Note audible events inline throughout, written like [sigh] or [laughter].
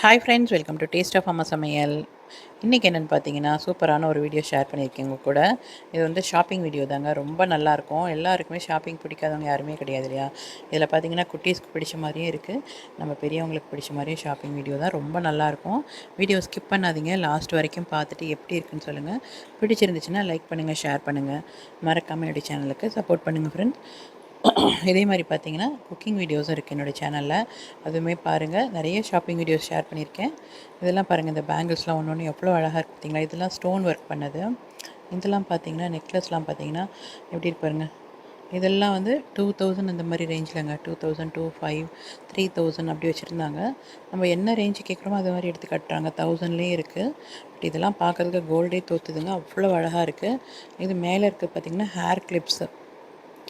Hi friends welcome to taste of Amma Samayal இன்றைக்கி என்னென்னு பார்த்தீங்கன்னா சூப்பரான ஒரு வீடியோ ஷேர் பண்ணியிருக்கேன் உங்கள் கூட. இது வந்து ஷாப்பிங் வீடியோ தாங்க. ரொம்ப நல்லாயிருக்கும் எல்லாருக்குமே ஷாப்பிங் பிடிக்காதவங்க யாருமே கிடையாது இல்லையா? இதில் பார்த்தீங்கன்னா குட்டீஸ்க்கு பிடிச்ச மாதிரியும் இருக்குது நம்ம பெரியவங்களுக்கு பிடிச்ச மாதிரியும் ஷாப்பிங் வீடியோ தான். ரொம்ப நல்லாயிருக்கும் வீடியோ ஸ்கிப் பண்ணாதீங்க. லாஸ்ட் வரைக்கும் பார்த்துட்டு எப்படி இருக்குன்னு சொல்லுங்கள் பிடிச்சிருந்துச்சுன்னா லைக் பண்ணுங்கள் ஷேர் பண்ணுங்கள் மறக்காமல் என்னுடைய சேனலுக்கு சப்போர்ட் பண்ணுங்கள் ஃப்ரெண்ட்ஸ் [clears throat] இதே மாதிரி பார்த்தீங்கன்னா குக்கிங் வீடியோஸும் இருக்குது என்னோடய சேனலில் அதுவுமே பாருங்கள் நிறைய ஷாப்பிங் வீடியோஸ் ஷேர் பண்ணியிருக்கேன். இதெல்லாம் பாருங்கள் இந்த பேங்கிள்ஸ்லாம் ஒன்று ஒன்று எவ்வளோ அழகாக இருக்குது பார்த்தீங்களா? இதெல்லாம் ஸ்டோன் ஒர்க் பண்ணது. இதெல்லாம் பார்த்தீங்கன்னா நெக்லஸ்லாம் பார்த்தீங்கன்னா எப்படி இருப்பாருங்க இதெல்லாம் வந்து டூ தௌசண்ட் அந்த மாதிரி ரேஞ்சில்ங்க two thousand two five three thousand அப்படி வச்சுருந்தாங்க. நம்ம என்ன ரேஞ்சு கேட்குறோமோ அது மாதிரி எடுத்து கட்டுறாங்க. தௌசண்ட்லேயும் இருக்குது பட் இதெல்லாம் பார்க்குறதுக்கு கோல்டே தோற்றுதுங்க அவ்வளோ அழகாக இருக்குது இது மேலே இருக்குது பார்த்திங்கன்னா ஹேர் கிளிப்ஸு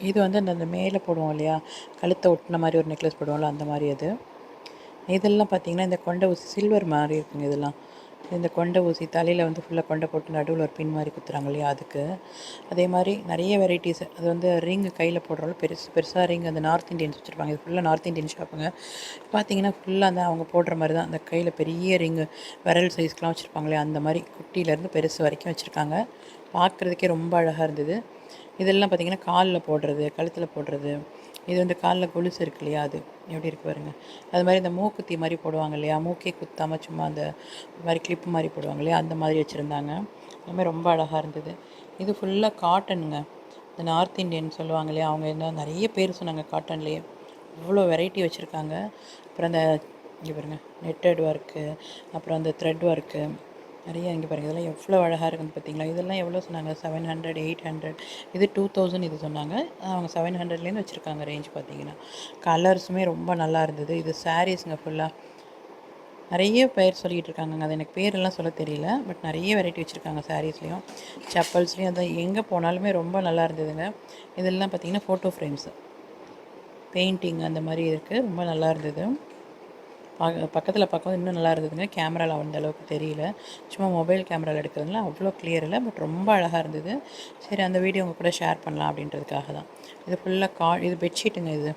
இது வந்து அந்த மேலே போடுவோம் இல்லையா? கழுத்தை ஒட்டின மாதிரி ஒரு நெக்லஸ் போடுவோம்ல அந்த மாதிரி அது. இதெல்லாம் பார்த்திங்கன்னா இந்த கொண்டை ஊசி சில்வர் மாதிரி இருக்குங்க இதெல்லாம். இந்த கொண்டை ஊசி தலையில் வந்து ஃபுல்லாக கொண்டை போட்டு நடுவில் ஒரு பின் மாதிரி குத்துறாங்க இல்லையா அதுக்கு. அதே மாதிரி நிறைய வெரைட்டிஸ் அது வந்து ரிங்கு கையில் போடுறோம் பெருசு பெருசாக ரிங் அந்த நார்த் இந்தியன்ஸ் வச்சுருப்பாங்க. இது ஃபுல்லாக நார்த் இந்தியன் ஷாப்புங்க பார்த்தீங்கன்னா ஃபுல்லாக அந்த அவங்க போடுற மாதிரி தான். அந்த கையில் பெரிய ரிங்கு விரல் சைஸ்க்கெலாம் வச்சுருப்பாங்களே அந்த மாதிரி குட்டியிலேருந்து பெருசு வரைக்கும் வச்சுருக்காங்க. பார்க்குறதுக்கே ரொம்ப அழகாக இருந்தது. இதெல்லாம் பார்த்திங்கன்னா காலில் போடுறது கழுத்தில் போடுறது. இது வந்து காலில் கொலுசு இருக்கு இல்லையா அது? எப்படி இருக்கு பாருங்க. அது மாதிரி இந்த மூக்குத்தி மாதிரி போடுவாங்க இல்லையா? மூக்கே குத்தாமல் சும்மா அந்த மாதிரி கிளிப்பு மாதிரி போடுவாங்க இல்லையா? அந்த மாதிரி வச்சுருந்தாங்க. அதுமாதிரி ரொம்ப அழகாக இருந்தது. இது ஃபுல்லாக காட்டனுங்க இந்த நார்த் இந்தியன் சொல்லுவாங்க இல்லையா? அவங்க என்ன நிறைய பேர் சொன்னாங்க காட்டன்லேயே இவ்வளோ வெரைட்டி வச்சுருக்காங்க. அப்புறம் அந்த இங்கே பாருங்கள் நெட்டட் ஒர்க்கு அப்புறம் அந்த த்ரெட் ஒர்க்கு நிறைய இங்கே பாருங்கள் இதெல்லாம் எவ்வளோ அழகாக இருக்குன்னு பார்த்தீங்களா இதெல்லாம் எவ்வளோ சொன்னாங்க? செவன் ஹண்ட்ரட் எயிட் ஹண்ட்ரட் இது டூ தௌசண்ட் இது சொன்னாங்க. அவங்க செவன் ஹண்ட்ரட்லேருந்து வச்சுருக்காங்க ரேஞ்ச் பார்த்தீங்கன்னா கலர்ஸுமே ரொம்ப நல்லா இருந்தது. இது சாரீஸுங்க ஃபுல்லாக நிறைய பேர் சொல்லிகிட்டு இருக்காங்க அது எனக்கு பேரெல்லாம் சொல்ல தெரியல. பட் நிறைய வெரைட்டி வச்சுருக்காங்க சாரீஸ்லேயும் செப்பல்ஸ்லேயும் அதான் எங்கே போனாலுமே ரொம்ப நல்லா இருந்ததுங்க. இதெல்லாம் பார்த்திங்கன்னா ஃபோட்டோ ஃப்ரேம்ஸு பெயிண்டிங் அந்த மாதிரி இருக்குது ரொம்ப நல்லா இருந்தது. பக்கத்தில் பக்கம் இன்னும் நல்லா இருந்ததுங்க. கேமராவில் அந்த அளவுக்கு தெரியல. சும்மா மொபைல் கேமராவில் எடுக்கிறதுனால அவ்வளோ கிளியர் இல்லை பட் ரொம்ப அழகாக இருந்தது. சரி அந்த வீடியோ உங்கள் கூட ஷேர் பண்ணலாம் அப்படின்றதுக்காக தான். இது ஃபுல்லாக கா இது பெட்ஷீட்டுங்க இது.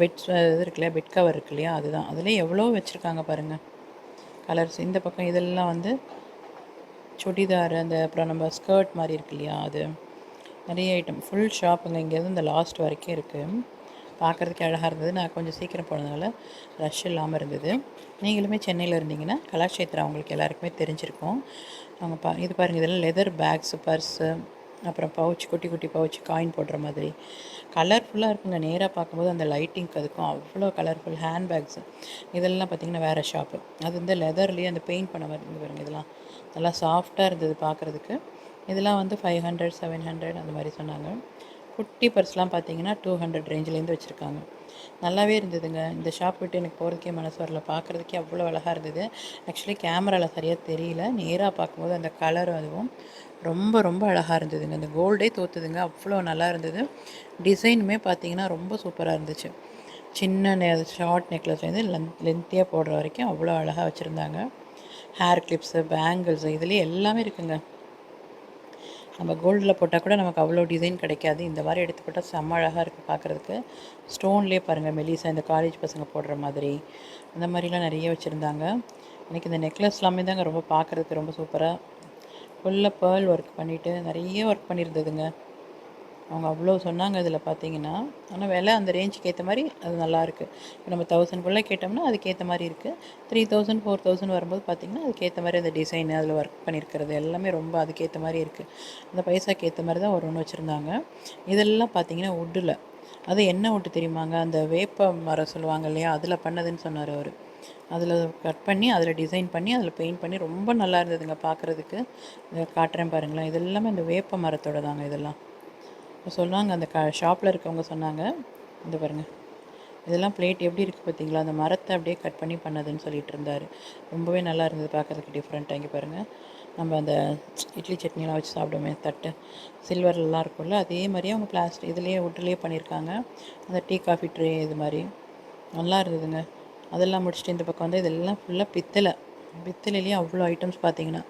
பெட் இது இருக்கு இல்லையா பெட் கவர் இருக்கு இல்லையா அதுதான். அதில் எவ்வளோ வச்சுருக்காங்க பாருங்கள் கலர்ஸ் இந்த பக்கம் இதெல்லாம் வந்து சுடிதார் அந்த அப்புறம் நம்ம ஸ்கர்ட் மாதிரி இருக்கு இல்லையா அது. நிறைய ஐட்டம் ஃபுல் ஷாப்புங்க இங்கேருந்து இந்த லாஸ்ட் வரைக்கும் இருக்குது பார்க்குறதுக்கு அழகாக இருந்தது. நான் கொஞ்சம் சீக்கிரம் போனதுனால ரஷ் இல்லாமல் இருந்தது. நீங்களுமே சென்னையில் இருந்தீங்கன்னா கலாட்சேத்ரா அவங்களுக்கு எல்லாருக்குமே தெரிஞ்சிருக்கும். அவங்க பா இது பாருங்கள் இதெல்லாம் லெதர் பேக்ஸு பர்ஸு அப்புறம் பவுச் குட்டி குட்டி பவுச் காயின் போடுற மாதிரி. கலர்ஃபுல்லாக இருக்குங்க. நேராக பார்க்கும்போது அந்த லைட்டிங்க்கு அதுக்கும் அவ்வளோ கலர்ஃபுல் ஹேண்ட்பேக்ஸு இதெல்லாம் பார்த்திங்கன்னா வேறு ஷாப்பு அது வந்து லெதர்லேயே அந்த பெயிண்ட் பண்ண மாதிரி இருந்து பாருங்கள் இதெல்லாம். நல்லா சாஃப்டாக இருந்தது பார்க்குறதுக்கு. இதெல்லாம் வந்து ஃபைவ் ஹண்ட்ரட் செவன் ஹண்ட்ரட் அந்த மாதிரி சொன்னாங்க. குட்டி பர்ஸ்லாம் பார்த்தீங்கன்னா டூ ஹண்ட்ரட் ரேஞ்சிலேருந்து வச்சுருக்காங்க. நல்லாவே இருந்ததுங்க. இந்த ஷாப் விட்டு எனக்கு போகிறதுக்கே மனசு வரல. பார்க்குறதுக்கே அவ்வளோ அழகாக இருந்தது. ஆக்சுவலி கேமராவில் சரியாக தெரியல. நேராக பார்க்கும்போது அந்த கலரும் அதுவும் ரொம்ப ரொம்ப அழகாக இருந்ததுங்க. அந்த கோல்டே தோற்றுதுங்க அவ்வளோ நல்லா இருந்தது. டிசைனுமே பார்த்தீங்கன்னா ரொம்ப சூப்பராக இருந்துச்சு. சின்ன நெ ஷார்ட் நெக்லஸ்லேருந்து லென் லென்த்தியாக போடுற வரைக்கும் அவ்வளோ அழகாக வச்சுருந்தாங்க. ஹேர் கிளிப்ஸு பேங்கிள்ஸு இதுலேயே எல்லாமே இருக்குங்க. நம்ம கோல்டில் போட்டால் கூட நமக்கு அவ்வளோ டிசைன் கிடைக்காது. இந்த மாதிரி எடுத்து போட்டால் செம்ம அழகாக இருக்குது பார்க்குறதுக்கு ஸ்டோன்லேயே பாருங்கள் மெலிசா இந்த காலேஜ் பசங்க போடுற மாதிரி. அந்த மாதிரிலாம் நிறைய வச்சுருந்தாங்க. எனக்கு இந்த நெக்லஸ் எல்லாமே தாங்க ரொம்ப பார்க்குறதுக்கு ரொம்ப சூப்பராக ஃபுல்லாக பேர்ல் ஒர்க் பண்ணிவிட்டு நிறைய ஒர்க் பண்ணியிருந்ததுங்க. அவங்க அவ்வளோ சொன்னாங்க இதில் பார்த்தீங்கன்னா. ஆனால் விலை அந்த ரேஞ்சுக்கு ஏற்ற மாதிரி அது நல்லாயிருக்கு இப்போ நம்ம தௌசண்ட்குள்ளே கேட்டோம்னா அதுக்கேற்ற மாதிரி இருக்குது த்ரீ தௌசண்ட் ஃபோர் தௌசண்ட் வரும்போது பார்த்திங்கன்னா அதுக்கேற்ற மாதிரி அந்த டிசைன் அதில் ஒர்க் பண்ணியிருக்கிறது எல்லாமே ரொம்ப அதுக்கேற்ற மாதிரி இருக்குது அந்த பைசாக்கு ஏற்ற மாதிரி தான் ஒரு ஒன்று வச்சுருந்தாங்க. இதெல்லாம் பார்த்திங்கன்னா உட்டில் அது என்ன உட்டு தெரியுமாங்க? அந்த வேப்ப மரம் சொல்லுவாங்க இல்லையா? அதில் பண்ணதுன்னு சொன்னார் அவர். அதில் கட் பண்ணி அதில் டிசைன் பண்ணி அதில் பெயிண்ட் பண்ணி ரொம்ப நல்லா இருந்ததுங்க பார்க்குறதுக்கு. காட்டுறேன் பாருங்களேன். இதெல்லாமே இந்த அந்த வேப்ப மரத்தோட தாங்க இதெல்லாம். இப்போ சொன்னாங்க அந்த க ஷாப்பில் இருக்கவங்க சொன்னாங்க இந்த பாருங்கள் இதெல்லாம் பிளேட் எப்படி இருக்குது பார்த்தீங்களா? அந்த மரத்தை அப்படியே கட் பண்ணி பண்ணதுன்னு சொல்லிட்டு இருந்தார். ரொம்பவே நல்லா இருந்தது பார்க்குறதுக்கு டிஃப்ரெண்ட்டாக இங்கே பாருங்கள் நம்ம அந்த இட்லி சட்னிலாம் வச்சு சாப்பிடுவோமே தட்டு சில்வர்லாம் இருக்கும்ல அதே மாதிரியே அவங்க பிளாஸ்டிக் இதுலேயே வுட்லேயே பண்ணியிருக்காங்க. அந்த டீ காஃபி ட்ரே இது மாதிரி. நல்லா இருந்ததுங்க. அதெல்லாம் முடிச்சுட்டு இந்த பக்கம் வந்து இதெல்லாம் ஃபுல்லாக பித்தளை. பித்தளையிலேயே அவ்வளோ ஐட்டம்ஸ் பார்த்தீங்கன்னா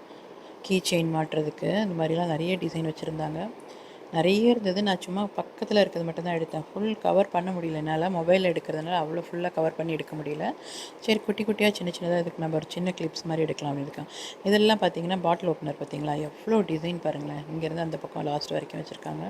கீ செயின் மாட்டுறதுக்கு இந்த மாதிரிலாம் நிறைய டிசைன் வச்சுருந்தாங்க. நிறைய இருந்தது. நான் சும்மா பக்கத்தில் இருக்கிறது மட்டும்தான் எடுத்தேன். ஃபுல் கவர் பண்ண முடியல. என்னால் மொபைலில் எடுக்கிறதுனால அவ்வளோ ஃபுல்லாக கவர் பண்ணி எடுக்க முடியல. சரி குட்டி குட்டியாக சின்ன சின்னதாக இதுக்கு நம்ம ஒரு சின்ன கிளிப்ஸ் மாதிரி எடுக்கலாம் அப்படின்னு இருக்கேன் இதெல்லாம் பார்த்தீங்கன்னா பாட்டில் ஓப்பனர் பார்த்தீங்களா? எவ்வளோ டிசைன் பாருங்களேன். இங்கேருந்து அந்த பக்கம் லாஸ்ட் வரைக்கும் வச்சுருக்காங்க.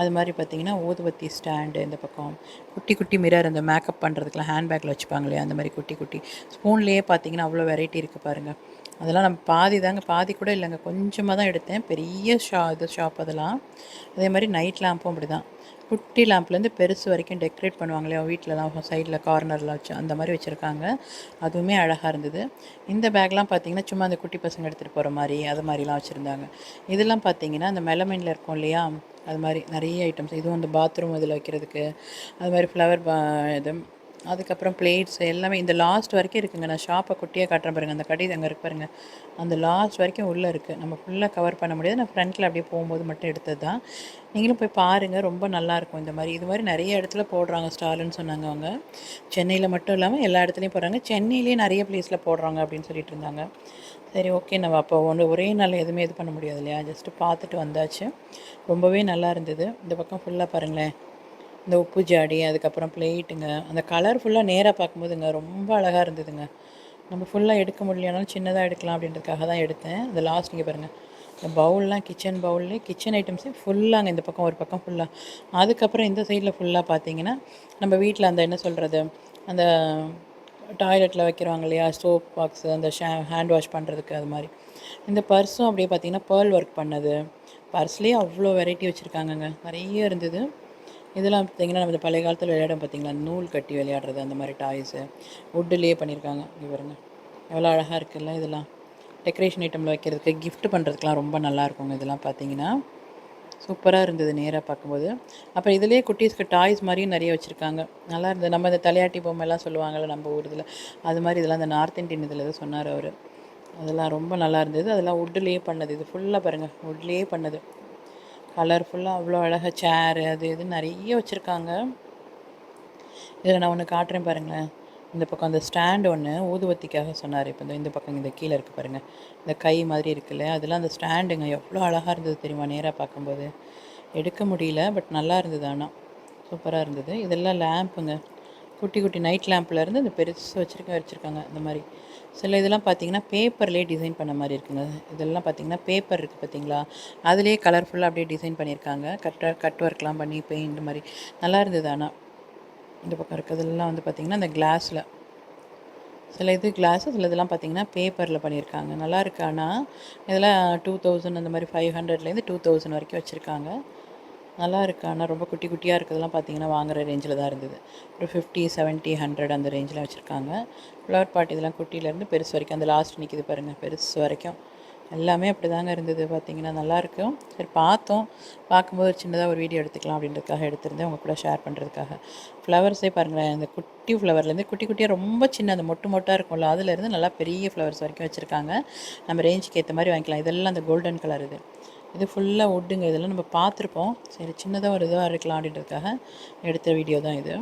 அது மாதிரி பார்த்தீங்கன்னா ஊதுபத்தி ஸ்டாண்டு இந்த பக்கம். குட்டி குட்டி மிரர் அந்த மேக்கப் பண்ணுறதுக்குலாம் ஹேண்ட்பேக்கில் வச்சுப்பாங்க இல்லையா? அந்த மாதிரி குட்டி குட்டி. ஸ்பூன்லேயே பார்த்தீங்கன்னா அவ்வளோ வெரைட்டி இருக்குது பாருங்கள் அதெல்லாம் நம்ம பாதி தாங்க பாதி கூட இல்லைங்க. கொஞ்சமாக தான் எடுத்தேன். பெரிய ஷா இது ஷாப் அதெல்லாம். அதே மாதிரி நைட் லேம்பும் அப்படி தான் குட்டி லேம்ப்லேருந்து பெருசு வரைக்கும் டெக்கரேட் பண்ணுவாங்க இல்லையா வீட்டிலலாம் சைடில் கார்னரில் வச்சு அந்த மாதிரி வச்சுருக்காங்க. அதுவுமே அழகாக இருந்தது. இந்த பேக்லாம் பார்த்தீங்கன்னா சும்மா அந்த குட்டி பசங்க எடுத்துகிட்டு போகிற மாதிரி அது மாதிரிலாம் வச்சுருந்தாங்க. இதெல்லாம் பார்த்தீங்கன்னா அந்த மெலமைனில் இருக்கும் இல்லையா? அது மாதிரி நிறைய ஐட்டம்ஸ் இதுவும் அந்த பாத்ரூம் இதில் வைக்கிறதுக்கு. அது மாதிரி ஃப்ளவர் பா இது அதுக்கப்புறம் பிளேட்ஸ் எல்லாமே இந்த லாஸ்ட் வரைக்கும் இருக்குங்க. நான் ஷாப்பை குட்டியாக காட்டுறேன் பாருங்கள் அந்த கடை அங்கே இருக்கு பாருங்கள் அந்த லாஸ்ட் வரைக்கும் உள்ளே இருக்குது நம்ம ஃபுல்லாக கவர் பண்ண முடியாது. நான் ஃப்ரண்ட்டில் அப்படியே போகும்போது மட்டும் எடுத்தது தான் நீங்களும் போய் பாருங்கள் ரொம்ப நல்லாயிருக்கும் இந்த மாதிரி. இது மாதிரி நிறைய இடத்துல போடுறாங்க ஸ்டாலுன்னு சொன்னாங்க அவங்க. சென்னையில் மட்டும் இல்லாமல் எல்லா இடத்துலையும் போடுறாங்க. சென்னையிலேயே நிறைய ப்ளேஸில் போடுறாங்க அப்படின்னு சொல்லிட்டு இருந்தாங்க. சரி ஓகே நம்ம அப்போ ஒன்று ஒரே நாள் எதுவுமே இது பண்ண முடியாது இல்லையா? ஜஸ்ட்டு பார்த்துட்டு வந்தாச்சு. ரொம்பவே நல்லா இருந்தது. இந்த பக்கம் ஃபுல்லாக பாருங்களேன். இந்த உப்பு ஜாடி அதுக்கப்புறம் பிளேட்டுங்க. அந்த கலர் ஃபுல்லாக நேராக பார்க்கும்போதுங்க ரொம்ப அழகாக இருந்ததுங்க. நம்ம ஃபுல்லாக எடுக்க முடியலனாலும் சின்னதாக எடுக்கலாம் அப்படின்றதுக்காக தான் எடுத்தேன். அந்த லாஸ்ட் நீங்கள் பாருங்கள் இந்த பவுல்லாம் கிச்சன் பவுல்லே கிச்சன் ஐட்டம்ஸே ஃபுல்லாங்க இந்த பக்கம் ஒரு பக்கம் ஃபுல்லாக அதுக்கப்புறம் இந்த சைடில் ஃபுல்லாக பார்த்தீங்கன்னா நம்ம வீட்டில் அந்த என்ன சொல்கிறது அந்த டாய்லெட்டில் வைக்கிறாங்க இல்லையா? சோப் பாக்ஸு அந்த ஷே ஹேண்ட் வாஷ் பண்ணுறதுக்கு அது மாதிரி. இந்த பர்ஸும் அப்படியே பார்த்தீங்கன்னா பேர்ல் ஒர்க் பண்ணது. பர்ஸ்லேயே அவ்வளோ வெரைட்டி வச்சுருக்காங்கங்க. நிறைய இருந்தது. இதெல்லாம் பார்த்தீங்கன்னா நம்ம இந்த பழைய காலத்தில் விளையாடும் பார்த்தீங்களா? நூல் கட்டி விளையாடுறது அந்த மாதிரி டாய்ஸு வுட்டுலேயே பண்ணியிருக்காங்க இங்கே பாருங்க. எவ்வளோ அழகாக இருக்குல்ல இதெல்லாம். டெக்கரேஷன் ஐட்டமில் வைக்கிறதுக்கு கிஃப்ட் பண்ணுறதுக்குலாம் ரொம்ப நல்லா இருக்குங்க இதெல்லாம் பார்த்தீங்கன்னா. சூப்பராக இருந்தது நேராக பார்க்கும்போது. அப்புறம் இதுலேயே குட்டீஸ்க்கு டாய்ஸ் மாதிரியும் நிறைய வச்சுருக்காங்க. நல்லா இருந்தது. நம்ம இந்த தலையாட்டி பொம்மைலாம் சொல்லுவாங்கள்ல நம்ம ஊர் இதில். அது மாதிரி இதெல்லாம் இந்த நார்த் இந்தியன் இதில் தான் சொன்னார் அவர். அதெல்லாம் ரொம்ப நல்லா இருந்தது. அதெல்லாம் வுட்லேயே பண்ணது. இது ஃபுல்லாக பாருங்கள் வுட்லேயே பண்ணது. கலர்ஃபுல்லாக அவ்வளோ அழகாக சேரு அது இது நிறைய வச்சுருக்காங்க. இதில் நான் ஒன்று காட்டுறேன் பாருங்களேன். இந்த பக்கம் அந்த ஸ்டாண்ட் ஒன்று ஊதுவத்திக்காக சொன்னார். இப்போ இந்த இந்த பக்கம் இந்த கீழே இருக்குது பாருங்கள் இந்த கை மாதிரி இருக்குல்ல அதெல்லாம் அந்த ஸ்டாண்டுங்க எவ்வளோ அழகாக இருந்தது தெரியுமா நேராக பார்க்கும்போது. எடுக்க முடியல பட் நல்லா இருந்தது ஆனால் சூப்பராக இருந்தது. இதெல்லாம் லேம்புங்க குட்டி குட்டி நைட் லேம்ப்லேருந்து இந்த பெருசு வச்சுருக்க வச்சுருக்காங்க இந்த மாதிரி. சில இதெல்லாம் பார்த்தீங்கன்னா பேப்பர்லேயே டிசைன் பண்ண மாதிரி இருக்குங்க. இதெல்லாம் பார்த்தீங்கன்னா பேப்பர் இருக்குது பார்த்தீங்களா அதுலேயே கலர்ஃபுல்லாக அப்படியே டிசைன் பண்ணியிருக்காங்க. கட் கட் ஒர்க்லாம் பண்ணி பெயிண்ட் மாதிரி. நல்லா இருந்தது ஆனால் இந்த பக்கம் இருக்கிறதெல்லாம் வந்து பார்த்திங்கன்னா அந்த கிளாஸில் சில இது கிளாஸு சில இதெல்லாம் பார்த்தீங்கன்னா பேப்பரில் பண்ணியிருக்காங்க. நல்லா இருக்கு ஆனால் இதெல்லாம் டூ தௌசண்ட் அந்த மாதிரி ஃபைவ் ஹண்ட்ரட்லேருந்து டூ தௌசண்ட் வரைக்கும் வச்சுருக்காங்க. நல்லா இருக்குது ஆனால் ரொம்ப குட்டி குட்டியாக இருக்கிறதெல்லாம் பார்த்தீங்கன்னா வாங்குற ரேஞ்சில் தான் இருந்தது. ஒரு ஃபிஃப்டி செவன்ட்டி ஹண்ட்ரட் அந்த ரேஞ்சில் வச்சுருக்காங்க. ஃப்ளவர் பாட் இதெல்லாம் குட்டியிலேருந்து பெருசு வரைக்கும் அந்த லாஸ்ட் நிற்கிது பாருங்கள் பெருசு வரைக்கும். எல்லாமே அப்படி தாங்க இருந்தது பார்த்தீங்கன்னா நல்லாயிருக்கும் சரி பார்த்தோம். பார்க்கும்போது ஒரு சின்னதாக ஒரு வீடியோ எடுத்துக்கலாம் அப்படின்றதுக்காக எடுத்திருந்தேன். உங்கள் கூட ஷேர் பண்ணுறதுக்காக ஃப்ளவர்ஸே பாருங்களேன் இந்த குட்டி ஃப்ளவர்லேருந்து குட்டி குட்டியாக ரொம்ப சின்ன அந்த மொட்டு மொட்டாக இருக்கும்ல அதுலேருந்து நல்லா பெரிய ஃப்ளவர்ஸ் வரைக்கும் வச்சுருக்காங்க. நம்ம ரேஞ்சுக்கு ஏற்ற மாதிரி வாங்கிக்கலாம். இதெல்லாம் அந்த கோல்டன் கலர் இது. இது ஃபுல்லாக வுட்டுங்க இதெல்லாம் நம்ம பார்த்துருப்போம். சரி சின்னதாக ஒரு இதுவாக இருக்கலாம் அப்படின்றதுக்காக எடுத்த வீடியோ தான் இது.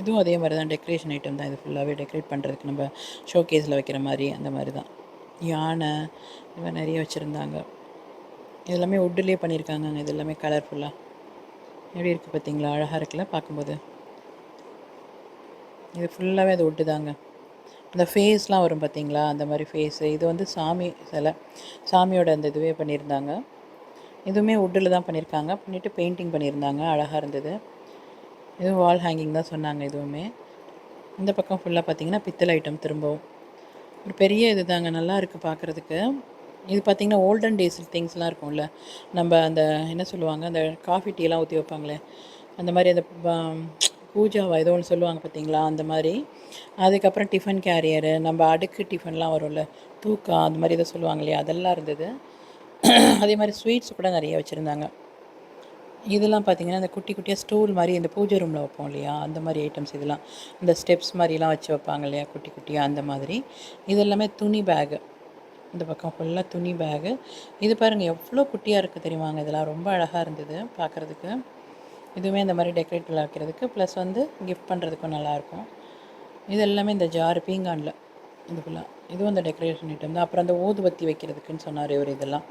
இதுவும் அதே மாதிரி தான். டெக்கரேஷன் ஐட்டம் தான் இது ஃபுல்லாகவே டெக்கரேட் பண்ணுறதுக்கு நம்ம ஷோகேஸில் வைக்கிற மாதிரி அந்த மாதிரி தான். யானை இது மாதிரி நிறைய வச்சுருந்தாங்க. இதெல்லாமே உட்டுலேயே பண்ணியிருக்காங்க பண்ணியிருக்காங்கங்க. இது எல்லாமே கலர்ஃபுல்லாக எப்படி இருக்குது பார்த்தீங்களா? அழகாக இருக்குல்ல பார்க்கும்போது. இது ஃபுல்லாகவே அது வுட்டு தாங்க. அந்த ஃபேஸ்லாம் வரும் பார்த்தீங்களா? அந்த மாதிரி ஃபேஸு இது வந்து சாமி சிலை. சாமியோட அந்த இதுவே பண்ணியிருந்தாங்க. இதுவுமே வுட்டில் தான் பண்ணியிருக்காங்க. பண்ணிவிட்டு பெயிண்டிங் பண்ணியிருந்தாங்க. அழகாக இருந்தது. இதுவும் வால் ஹேங்கிங் தான் சொன்னாங்க இதுவுமே இந்த பக்கம் ஃபுல்லாக பார்த்தீங்கன்னா பித்தளை ஐட்டம் திரும்பவும். ஒரு பெரிய இது தாங்க நல்லா இருக்குது பார்க்குறதுக்கு இது பார்த்திங்கன்னா ஓல்டன் டேஸ் திங்ஸ்லாம் இருக்கும்ல. நம்ம அந்த என்ன சொல்லுவாங்க? அந்த காஃபி டீலாம் ஊற்றி வைப்பாங்களே. அந்த மாதிரி அந்த பூஜாவா ஏதோ ஒன்று சொல்லுவாங்க பார்த்தீங்களா அந்த மாதிரி. அதுக்கப்புறம் டிஃபன் கேரியரு நம்ம அடுக்கு டிஃபன்லாம் வரும்ல. தூக்கா அந்த மாதிரி ஏதோ சொல்லுவாங்க இல்லையா? அதெல்லாம் இருந்தது. அதே மாதிரி ஸ்வீட்ஸ் கூட நிறைய வச்சுருந்தாங்க. இதெல்லாம் பார்த்தீங்கன்னா இந்த குட்டி குட்டியாக ஸ்டூல் மாதிரி இந்த பூஜை ரூமில் வைப்போம் இல்லையா? அந்த மாதிரி ஐட்டம்ஸ் இதெல்லாம். இந்த ஸ்டெப்ஸ் மாதிரிலாம் வச்சு வைப்பாங்க இல்லையா? குட்டி குட்டியாக அந்த மாதிரி. இது எல்லாமே துணி பேகு இந்த பக்கம் ஃபுல்லாக துணி பேகு இது பாருங்கள் எவ்வளோ குட்டியாக இருக்குது தெரியுமாங்க இதெல்லாம்? ரொம்ப அழகாக இருந்தது பார்க்குறதுக்கு இதுவுமே இந்த மாதிரி டெக்கரேட்டில் வைக்கிறதுக்கு. ப்ளஸ் வந்து கிஃப்ட் பண்ணுறதுக்கும் நல்லாயிருக்கும் இது எல்லாமே இந்த ஜார் பீங்கானில். இது ஃபுல்லாக இதுவும் அந்த டெக்கரேஷன் ஐட்டம் தான். அப்புறம் அந்த ஊதுபத்தி வைக்கிறதுக்குன்னு சொன்னார் இவர் இதெல்லாம்.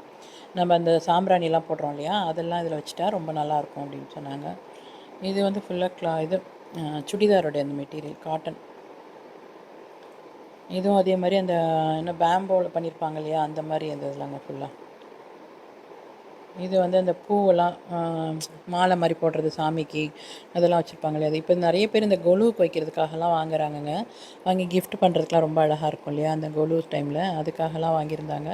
நம்ம அந்த சாம்பிராணிலாம் போடுறோம் இல்லையா? அதெல்லாம் இதில் வச்சுட்டா ரொம்ப நல்லாயிருக்கும் அப்படின்னு சொன்னாங்க. இது வந்து ஃபுல்லாக க்ளா இது அஹ், சுடிதாரோடைய அந்த மெட்டீரியல் காட்டன் இதுவும் அதே மாதிரி அந்த என்ன பேம்போவில் பண்ணியிருப்பாங்க இல்லையா? அந்த மாதிரி அந்த இதெல்லாங்க ஃபுல்லாக இது வந்து அந்த பூவெல்லாம் மாலை மாதிரி போடுறது சாமிக்கு அதெல்லாம் வச்சுருப்பாங்க இல்லையா? அது இப்போ நிறைய பேர் இந்த கொலுவுக்கு வைக்கிறதுக்காகலாம் வாங்குறாங்கங்க. வாங்கி கிஃப்ட் பண்ணுறதுக்குலாம் ரொம்ப அழகாக இருக்கும் இல்லையா? அந்த கொலு டைமில் அதுக்காகலாம் வாங்கியிருந்தாங்க.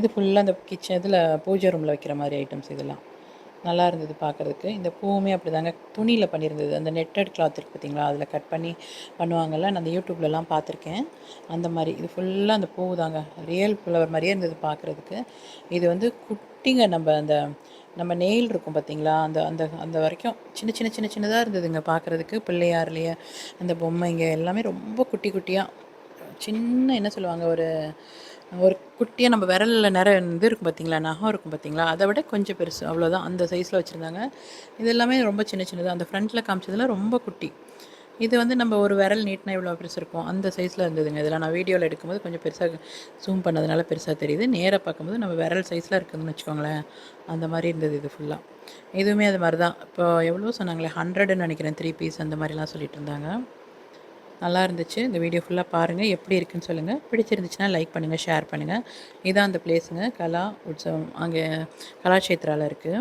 இது ஃபுல்லாக அந்த கிச்சன் இதில் பூஜை ரூமில் வைக்கிற மாதிரி ஐட்டம்ஸ் இதெல்லாம். நல்லா இருந்தது பார்க்குறதுக்கு. இந்த பூவுமே அப்படி தாங்க துணியில் பண்ணியிருந்தது. அந்த நெட்டட் கிளாத் இருக்குது பார்த்தீங்களா அதில் கட் பண்ணி பண்ணுவாங்கல்ல நான் அந்த யூடியூப்லலாம் பார்த்துருக்கேன். அந்த மாதிரி இது ஃபுல்லாக அந்த பூ தாங்க ரியல் ஃப்ளவர் மாதிரியே இருந்தது பார்க்குறதுக்கு. இது வந்து குட்டிங்க நம்ம அந்த நம்ம நெயில் இருக்கும் பார்த்தீங்களா அந்த அந்த அந்த வரைக்கும் சின்ன சின்ன சின்ன சின்னதாக இருந்ததுங்க பார்க்குறதுக்கு. பிள்ளையார்லேயே அந்த பொம்மைங்க எல்லாமே ரொம்ப குட்டி குட்டியாக சின்ன என்ன சொல்லுவாங்க ஒரு ஒரு குட்டியாக நம்ம விரலில் நிறைய இது இருக்கும் பார்த்தீங்களா நகம் இருக்கும் பார்த்தீங்களா அதை விட கொஞ்சம் பெருசு. அவ்வளோதான் அந்த சைஸில் வச்சுருந்தாங்க. இது எல்லாமே ரொம்ப சின்ன சின்னது. அந்த ஃப்ரண்ட்டில் காமிச்சதுல ரொம்ப குட்டி. இது வந்து நம்ம ஒரு விரல் நீட்டினா இவ்வளோ பெருசு இருக்கும். அந்த சைஸில் இருந்ததுங்க. இதெல்லாம் நான் வீடியோவில் எடுக்கும்போது கொஞ்சம் பெருசாக ஜூம் பண்ணதுனால பெருசாக தெரியுது. நேராக பார்க்கும்போது நம்ம விரல் சைஸில் இருக்குதுன்னு வச்சுக்கோங்களேன். அந்த மாதிரி இருந்தது இது ஃபுல்லாக இதுவுமே அது மாதிரி தான் இப்போ எவ்வளோ சொன்னாங்களே? ஹண்ட்ரடுன்னு நினைக்கிறேன். த்ரீ பீஸ் அந்த மாதிரிலாம் சொல்லிட்டு இருந்தாங்க. நல்லா இருந்துச்சு இந்த வீடியோ ஃபுல்லாக பாருங்கள் எப்படி இருக்குன்னு சொல்லுங்கள் பிடிச்சிருந்துச்சுன்னா லைக் பண்ணுங்கள் ஷேர் பண்ணுங்கள் இதான் அந்த பிளேஸுங்க. கலா உற்சவம். அங்கே கலாட்சேத்ராவில் இருக்குது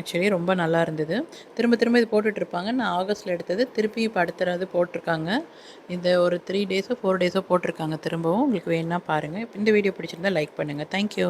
ஆக்சுவலி ரொம்ப நல்லா இருந்தது. திரும்ப திரும்ப இது போட்டுட்ருப்பாங்க நான் ஆகஸ்ட்டில் எடுத்தது. திருப்பி இப்போ அடுத்தது போட்டிருக்காங்க. இந்த ஒரு த்ரீ டேஸோ ஃபோர் டேஸோ போட்டிருக்காங்க. திரும்பவும் உங்களுக்கு வேணும்னா பாருங்கள் இந்த வீடியோ பிடிச்சிருந்தா லைக் பண்ணுங்கள் தேங்க்யூ